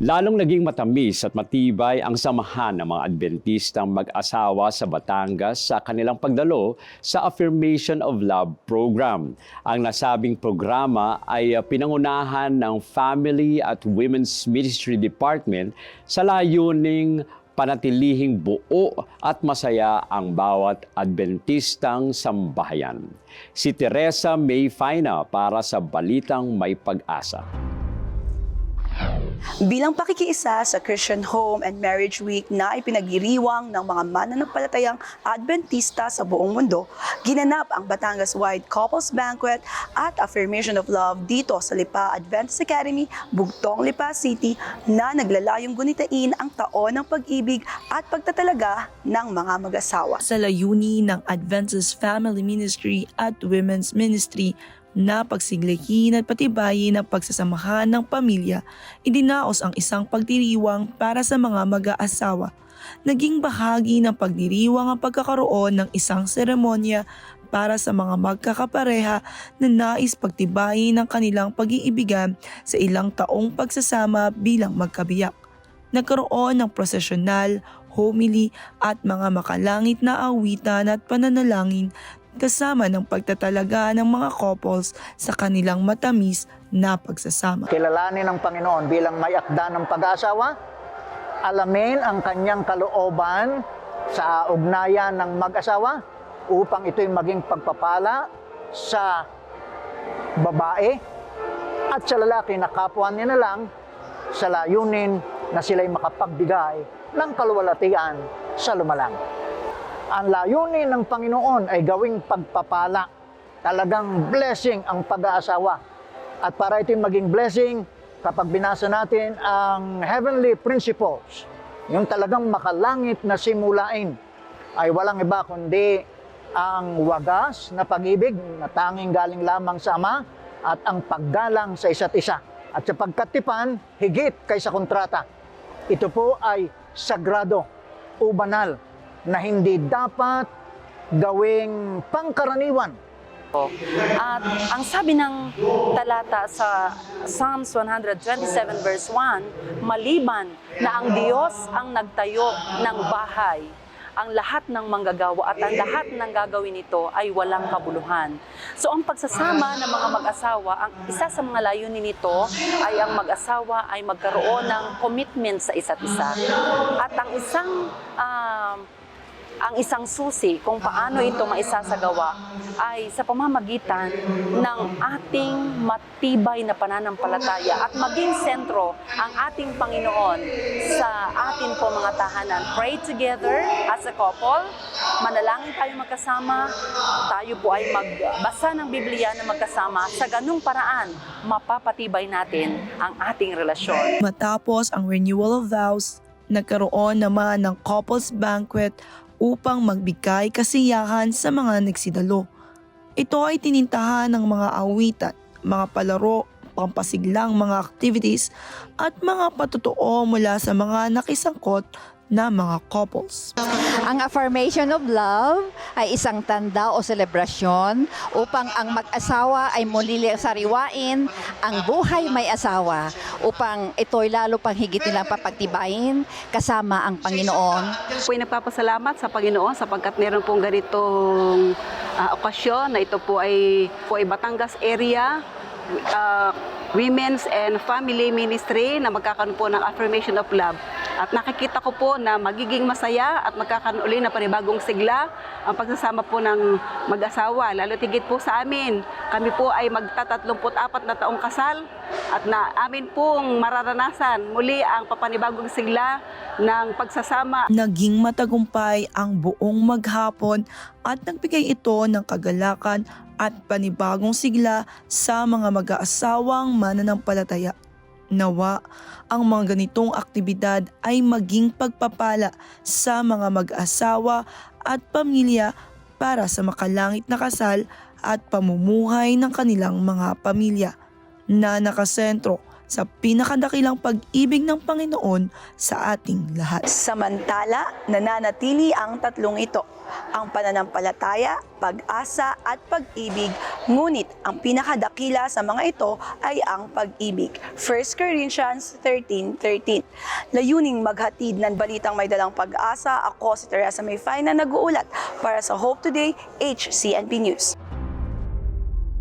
Lalong naging matamis at matibay ang samahan ng mga Adventistang mag-asawa sa Batangas sa kanilang pagdalo sa Affirmation of Love program. Ang nasabing programa ay uh, pinangunahan ng Family at Women's Ministry Department sa layuning panatilihing buo at masaya ang bawat Adventistang sambahayan. Si Teresa May Faina para sa Balitang May Pag-asa. Bilang pakikiisa sa Christian Home and Marriage Week na ipinagdiriwang ng mga mananampalatayang Adventista sa buong mundo, ginanap ang Batangas-wide Couples Banquet at Affirmation of Love dito sa Lipa Adventist Academy, Bugtong, Lipa City na naglalayong gunitain ang taon ng pag-ibig at pagtatalaga ng mga mag-asawa. sa layuni ng Adventist Family Ministry at Women's Ministry na pagsiglihin at patibayin ang pagsasamahan ng pamilya, idinaos ang isang pagdiriwang para sa mga mag-aasawa. Naging bahagi ng pagdiriwang ang pagkakaroon ng isang seremonya para sa mga magkakapareha na nais pagtibayin ng kanilang pag-iibigan sa ilang taong pagsasama bilang magkabiyak. Nagkaroon ng prosesyonal, homily at mga makalangit na awitan at pananalangin kasama ng pagtatalaga ng mga couples sa kanilang matamis na pagsasama. kilalanin ng Panginoon bilang may akda ng pag-aasawa, alamin ang kanyang kalooban sa ugnayan ng mag-asawa upang ito'y maging pagpapala sa babae at sa lalaki na kapwa niya na lang sa layunin na sila'y makapagbigay ng kaluwalhatian sa lumalang. Ang layunin ng Panginoon ay gawing pagpapala, talagang blessing ang pag-aasawa. At para ito'y maging blessing, kapag binasa natin ang heavenly principles, yung talagang makalangit na simulain, ay walang iba kundi ang wagas na pag-ibig na tanging galing lamang sa Ama at ang paggalang sa isa't isa. At sa pagkatipan, higit kaysa kontrata. Ito po ay sagrado o banal na hindi dapat gawing pangkaraniwan At ang sabi ng talata sa Psalms 127 verse 1, maliban na ang Diyos ang nagtayo ng bahay, ang lahat ng manggagawa at ang lahat ng gagawin nito ay walang kabuluhan. So ang pagsasama ng mga mag-asawa, ang isa sa mga layunin nito ay ang mag-asawa ay magkaroon ng commitment sa isa't isa. At ang isang um, ang isang susi kung paano ito maisasagawa ay sa pamamagitan ng ating matibay na pananampalataya at maging sentro ang ating Panginoon sa atin po mga tahanan. Pray together as a couple, manalangin tayo magkasama, tayo po ay magbasa ng Biblia na magkasama. Sa ganung paraan, mapapatibay natin ang ating relasyon. Matapos ang renewal of vows, nagkaroon naman ng couples banquet upang magbigay kasiyahan sa mga nagsidalo. Ito ay tinintahan ng mga awitan, mga palaro, pampasiglang mga activities at mga patotoo mula sa mga nakisangkot na mga couples. Ang affirmation of love ay isang tanda o selebrasyon upang ang mag-asawa ay muli sariwain ang buhay may asawa upang ito'y lalo pang higit nilang papagtibayin kasama ang Panginoon. po ay nagpapasalamat sa Panginoon sapagkat meron pong ganitong ah, okasyon na ito po ay, po ay Batangas area ah, Women's and Family Ministry na magkakaroon po ng Affirmation of Love. At nakikita ko po na magiging masaya at magkakaroon uli na panibagong sigla ang pagsasama po ng mag-asawa. Lalo tigit po sa amin. Kami po ay magta-34 na taong kasal at na amin pong mararanasan muli ang papanibagong sigla ng pagsasama Naging matagumpay ang buong maghapon at nagbigay ito ng kagalakan at panibagong sigla sa mga mag-aasawang mananampalataya. Nawa, ang mga ganitong aktibidad ay maging pagpapala sa mga mag-asawa at pamilya para sa makalangit na kasal at pamumuhay ng kanilang mga pamilya. Na nakasentro sa pinakadakilang pag-ibig ng Panginoon sa ating lahat. Samantala, nananatili ang tatlong ito, ang pananampalataya, pag-asa at pag-ibig, ngunit ang pinakadakila sa mga ito ay ang pag-ibig. 1 Corinthians 13.13 Layuning maghatid ng balitang may dalang pag-asa, ako si Teresa Mayfay na nag-uulat para sa Hope Today, HCNP News.